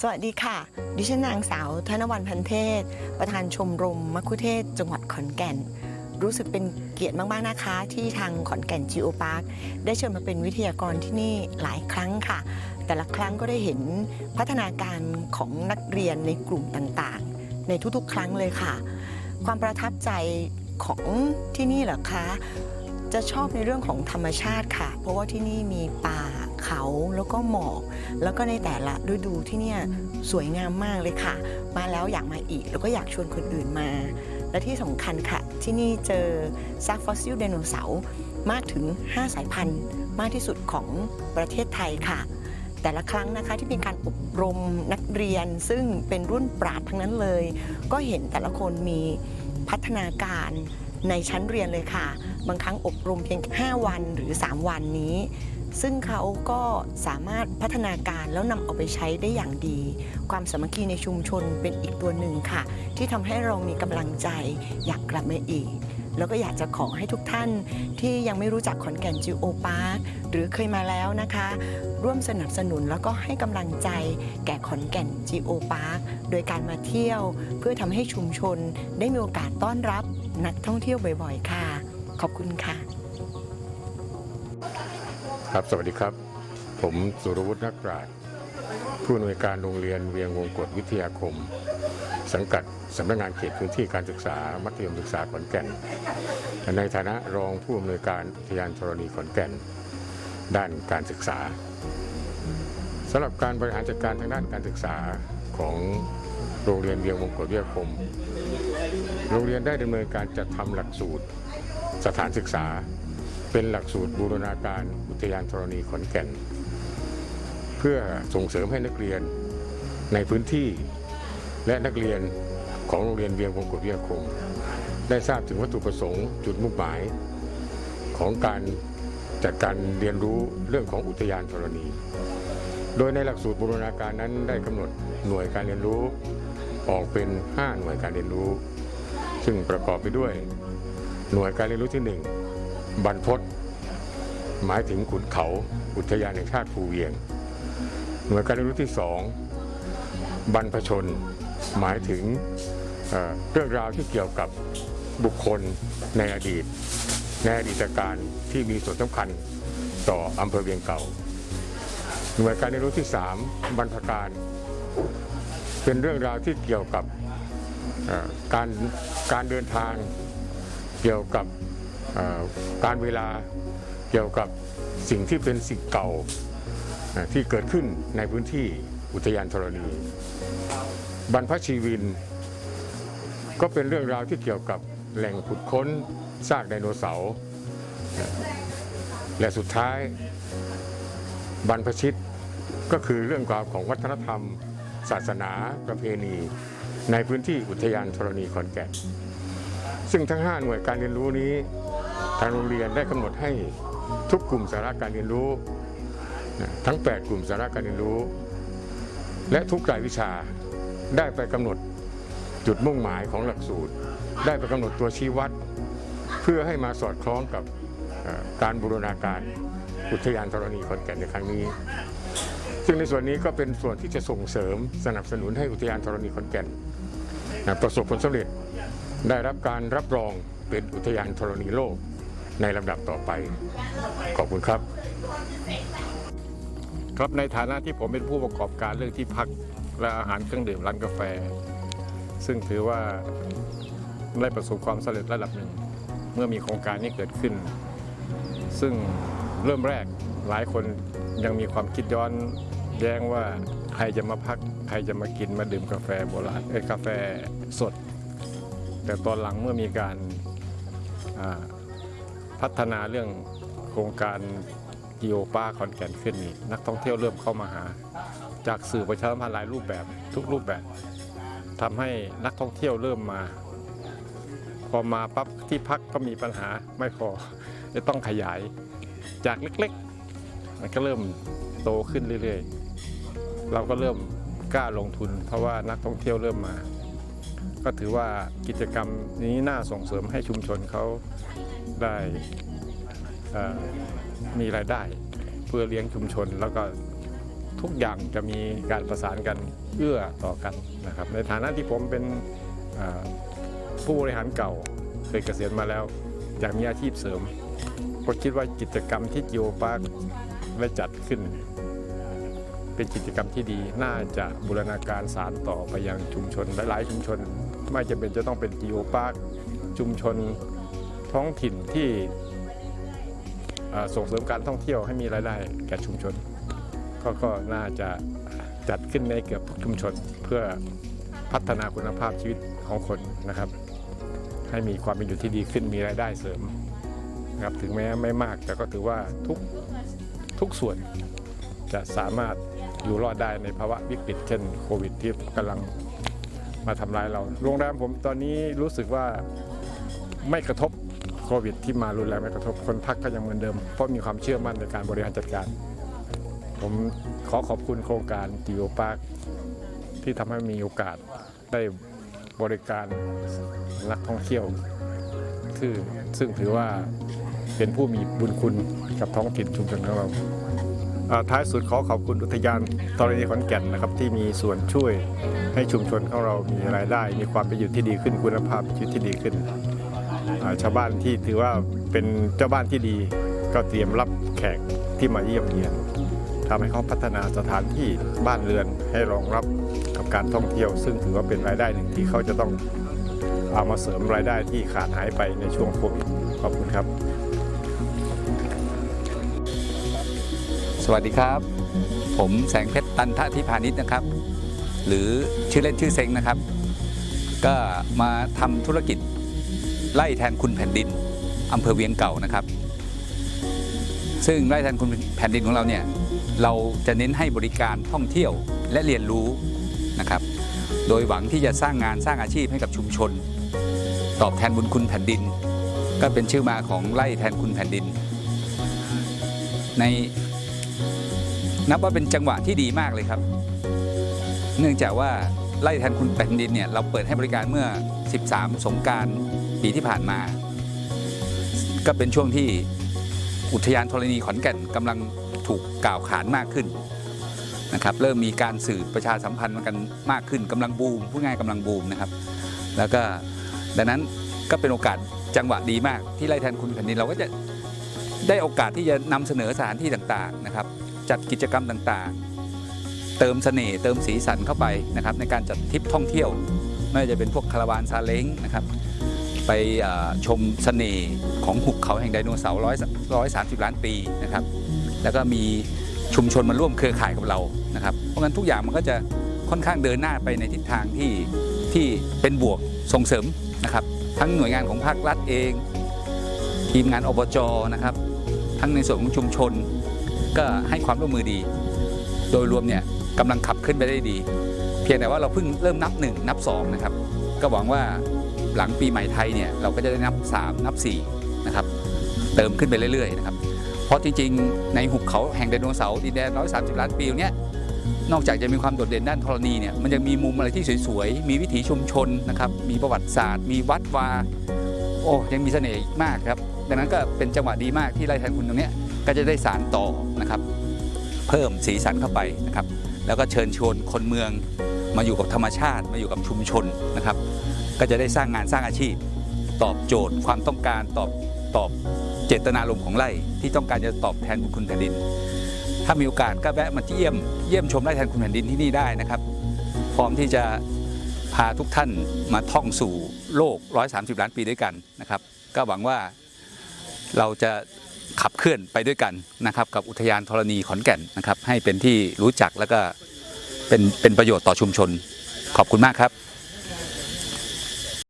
สวัสดีค่ะ ดิฉันนางสาวธนวันพันเทศ ประธานชมรมมัคคุเทศก์จังหวัดขอนแก่น รู้สึกเป็นเกียรติมาก ๆ นะคะ ที่ทางขอนแก่นจีโอพาร์คได้เชิญมาเป็นวิทยากรที่นี่หลายครั้งค่ะ แต่ละครั้งก็ได้เห็นพัฒนาการของนักเรียนในกลุ่มต่างๆ ในทุกๆ ครั้งเลยค่ะ ความประทับใจของที่นี่เหรอคะ จะชอบในเรื่องของธรรมชาติค่ะ เพราะว่าที่นี่มีป่า เขาแล้วก็หมอกแล้วก็ในแต่ละฤดูที่เนี่ยสวยงามมากเลยค่ะ มาแล้วอยากมาอีก แล้วก็อยากชวนคนอื่นมา และที่สำคัญค่ะ ที่นี่เจอซากฟอสซิลไดโนเสาร์มากถึง 5 สายพันธุ์มากที่สุดของประเทศไทยค่ะ แต่ละครั้งนะคะที่มีการอบรมนักเรียนซึ่งเป็นรุ่นปราดทั้งนั้นเลย ก็เห็นแต่ละคนมีพัฒนาการในชั้นเรียนเลยค่ะ บางครั้งอบรมเพียง 5 วันหรือ 3 วันนี้ ซึ่งเขาก็สามารถพัฒนาการแล้วนำเอาไปใช้ได้อย่างดี ความสามัคคีในชุมชนเป็นอีกตัวหนึ่งค่ะ ที่ทำให้เรามีกำลังใจอยากกลับมาอีก แล้วก็อยากจะขอให้ทุกท่านที่ยังไม่รู้จักขอนแก่นจิโอพาร์คหรือเคยมาแล้วนะคะ ร่วมสนับสนุนแล้วก็ให้กำลังใจแก่ขอนแก่นจิโอพาร์คโดยการมาเที่ยว เพื่อทำให้ชุมชนได้มีโอกาสต้อนรับนักท่องเที่ยวบ่อยๆ ค่ะ ขอบคุณค่ะ ครับ สวัสดีครับ ผมสุรวุฒินักปราชญ์ผู้อำนวยการโรงเรียนเวียงวงกฏวิทยาคม สังกัดสำนักงานเขตพื้นที่การศึกษา มัธยมศึกษาขอนแก่น ในฐานะรองผู้อำนวยการอุทยานธรณีขอนแก่น ด้านการศึกษาสำหรับการบริหารจัดการทางด้านการศึกษาของโรงเรียนเวียงวงกฏวิทยาคม โรงเรียนได้ดำเนินการจัดทำหลักสูตร สถานศึกษา เป็นหลักสูตรบูรณาการอุทยานธรณีขอนแก่น เพื่อส่งเสริมให้นักเรียนในพื้นที่และนักเรียนของโรงเรียนเวียงวงกฏวิทยาคม ได้ทราบถึงวัตถุประสงค์จุดมุ่งหมาย ของการจัดการเรียนรู้เรื่องของอุทยานธรณี โดยในหลักสูตรบูรณาการนั้นได้กำหนดหน่วยการเรียนรู้ออกเป็น 5 หน่วยการเรียนรู้ ซึ่งประกอบไปด้วย หน่วยการเรียนรู้ที่ 1 บรรพต หมายถึงขุนเขาอุทยานแห่งชาติภูเวียง หน่วยการเรียนรู้ที่สองบรรพชน หมายถึงเเรื่องราวที่เกี่ยวกับบุคคลในอดีต ในอดีตการที่มีส่วนสำคัญต่ออำเภอเวียงเก่า หน่วยการเรียนรู้ที่สามบรรพการ เป็นเรื่องราวที่เกี่ยวกับการการเดินทางเกี่ยวกับการเวลา เกี่ยวกับสิ่งที่เป็นสิ่งเก่าที่เกิดขึ้นในพื้นที่อุทยานธรณี บรรพชีวิน ก็เป็นเรื่องราวที่เกี่ยวกับแหล่งขุดค้นซากไดโนเสาร์และสุดท้าย บรรพชิตก็คือเรื่องราวของวัฒนธรรม ศาสนาประเพณี ในพื้นที่อุทยานธรณีขอนแก่นซึ่งทั้ง 5 หน่วยการเรียนรู้นี้ ทางโรงเรียนได้กำหนดให้ ทุกกลุ่มสาระการเรียนรู้นะทั้ง 8 กลุ่มสาระการเรียนรู้ และทุกรายวิชาได้ไปกำหนดจุดมุ่งหมายของหลักสูตร ได้ไปกำหนดตัวชี้วัด เพื่อให้มาสอดคล้องกับการบูรณาการอุทยานธรณีขอนแก่นในครั้งนี้ ซึ่งในส่วนนี้ก็เป็นส่วนที่จะส่งเสริมสนับสนุนให้อุทยานธรณีขอนแก่นประสบผลสำเร็จได้รับการรับรองเป็นอุทยานธรณีโลก ในลำดับต่อไป ขอบคุณครับ ครับในฐานะที่ผมเป็นผู้ประกอบการเรื่องที่พักและอาหารเครื่องดื่มร้านกาแฟ ซึ่งถือว่าได้ประสบความสำเร็จระดับหนึ่ง เมื่อมีโครงการนี้เกิดขึ้น ซึ่งเริ่มแรกหลายคนยังมีความคิดย้อนแย้งว่าใครจะมาพัก ใครจะมากินมาดื่มกาแฟโบราณเอ้กาแฟสด แต่ตอนหลังเมื่อมีการอ่า พัฒนาเรื่องโครงการกิโอป้าขอนแก่นขึ้นนี่นักท่องเที่ยวเริ่มเข้ามาหา จากสื่อประชาสัมพันธ์หลายรูปแบบทุกรูปแบบทำให้นักท่องเที่ยวเริ่มมา พอมาปั๊บที่พักก็มีปัญหาไม่พอจะต้องขยายจากเล็กๆ มันก็เริ่มโตขึ้นเรื่อยๆ เราก็เริ่มกล้าลงทุน เพราะว่านักท่องเที่ยวเริ่มมา ก็ถือว่ากิจกรรมนี้น่าส่งเสริมให้ชุมชนเขา ได้มีรายได้เพื่อเลี้ยงชุมชน แล้วก็ทุกอย่างจะมีการประสานกันเอื้อต่อกันนะครับในฐานะที่ผมเป็นผู้บริหารเก่าเคยเกษียณมาแล้วอยากมีอาชีพเสริมก็คิดว่ากิจกรรมที่จิโอพาร์คได้จัดขึ้น เป็นกิจกรรมที่ดีน่าจะบูรณาการสารต่อไปยังชุมชนหลายๆชุมชน ไม่จำเป็นจะต้องเป็นจิโอพาร์คชุมชน ท้องถิ่นที่ส่งเสริมการท่องเที่ยวให้มีรายได้แก่ชุมชน ก็ก็น่าจะจัดขึ้นในเกือบทุกชุมชนเพื่อพัฒนาคุณภาพชีวิตของคนนะครับ ให้มีความเป็นอยู่ที่ดีขึ้นมีรายได้เสริมนะครับถึงแม้ไม่มากแต่ก็ถือว่าทุกทุกส่วนจะสามารถอยู่รอดได้ในภาวะวิกฤตเช่นโควิดที่กำลังมาทำร้ายเรา โรงแรมผมตอนนี้รู้สึกว่าไม่กระทบ โควิด ที่มารุนแรงไม่กระทบคนพักก็ยังเหมือนเดิม เพราะมีความเชื่อมั่นในการบริหารจัดการ ผมขอขอบคุณโครงการจิโอพาร์คที่ทำให้มีโอกาสได้บริการนักท่องเที่ยวซึ่งซึ่งถือว่าเป็นผู้มีบุญคุณกับท้องถิ่นชุมชนของเราท้ายสุดขอขอบคุณอุทยานธรณีขอนแก่นนะครับที่มีส่วนช่วยให้ชุมชนของเรามีรายได้ มีความเป็นอยู่ที่ดีขึ้นคุณภาพชีวิตที่ดีขึ้น ชาวบ้านที่ถือว่าเป็นเจ้าบ้านที่ดี ก็เตรียมรับแขกที่มาเยี่ยมเยียนทำให้เขาพัฒนาสถานที่บ้านเรือนให้รองรับกับการท่องเที่ยว ซึ่งถือว่าเป็นรายได้หนึ่งที่เขาจะต้องเอามาเสริมรายได้ที่ขาดหายไปในช่วงโควิดขอบคุณครับ สวัสดีครับ ผมแสงเพชรตันทะทิพานิชนะครับ หรือชื่อเล่นชื่อเซ็งนะครับ ก็มาทำธุรกิจ ไล่แทนคุณแผ่นดินอำเภอเวียงเก่านะครับ ซึ่งไล่แทนคุณแผ่นดินของเราเนี่ยเราจะเน้นให้บริการท่องเที่ยวและเรียนรู้นะครับ โดยหวังที่จะสร้างงานสร้างอาชีพให้กับชุมชน ตอบแทนบุญคุณแผ่นดิน ก็เป็นชื่อมาของไล่แทนคุณแผ่นดิน ในนับว่าเป็นจังหวะที่ดีมากเลยครับ เนื่องจากว่าไล่แทนคุณแผ่นดินเนี่ยเราเปิดให้บริการเมื่อ13 สงการ ปีที่ผ่านมา ก็เป็นช่วงที่อุทยานธรณีขอนแก่นกำลังถูกกล่าวขานมากขึ้นนะครับเริ่มมีการสื่อประชาสัมพันธ์กันมากขึ้นกำลังบูมพูดง่ายกำลังบูมนะครับ แล้วก็ดังนั้นก็เป็นโอกาสจังหวะดีมากที่ไล่แทนคุณแผ่นดินเราก็จะได้โอกาสที่จะนำเสนอสถานที่ต่างๆนะครับ จัดกิจกรรมต่างๆ เติมเสน่ห์เติมสีสันเข้าไปนะครับในการจัดทริปท่องเที่ยวไม่ว่าจะเป็นพวกคาราวานซาเล้งนะครับ ไปชมเสน่ห์ของหุบเขาแห่งไดโนเสาร์ร้อยร้อยสามสิบล้านปีนะครับ แล้วก็มีชุมชนมาร่วมเครือข่ายกับเรานะครับ เพราะงั้นทุกอย่างมันก็จะค่อนข้างเดินหน้าไปในทิศทางที่ที่เป็นบวกส่งเสริมนะครับ ทั้งหน่วยงานของภาครัฐเอง ทีมงานอบจนะครับ ทั้งในส่วนของชุมชนก็ให้ความร่วมมือดี โดยรวมเนี่ยกำลังขับขึ้นไปได้ดี เพียงแต่ว่าเราเพิ่งเริ่มนับ1นับ2นะครับ ก็หวังว่า หลังปีใหม่ไทยเนี่ยเราก็จะได้นับ 3 นับ4นะครับเติมขึ้นไปเรื่อยๆนะครับเพราะจริงๆ ในหุบเขาแห่งไดโนเสาร์ดินแดน 130 ล้านปีเนี้ยนอกจากจะมีความโดดเด่นด้านธรณีเนี่ยมันยังมีมุมอะไรที่สวยๆ มีวิถีชุมชนนะครับมีประวัติศาสตร์ มีวัดวาโอ้ยังมีเสน่ห์อีกมากครับดังนั้นก็เป็นจังหวะดีมากที่ไล่แทนคุณตรงเนี้ยก็จะได้สารต่อนะครับ เพิ่มสีสันเข้าไปนะครับ แล้วก็เชิญชวนคนเมือง มาอยู่กับธรรมชาติ มาอยู่กับชุมชนนะครับ ก็จะได้สร้างงานสร้างอาชีพ ตอบโจทย์ความต้องการตอบตอบเจตนารมณ์ของไร่ที่ต้องการจะตอบแทนบุญคุณแผ่นดิน ถ้ามีโอกาสก็แวะมาเยี่ยมเยี่ยมชมไร่แทนคุณแผ่นดินที่นี่ได้นะครับ พร้อมที่จะพาทุกท่านมาท่องสู่โลก 130 ล้านปีด้วยกันนะครับ ก็หวังว่าเราจะขับเคลื่อนไปด้วยกันนะครับ กับอุทยานธรณีขอนแก่นนะครับ ให้เป็นที่รู้จักแล้วก็ เป็นเป็นประโยชน์ต่อชุมชน ขอบคุณมากครับ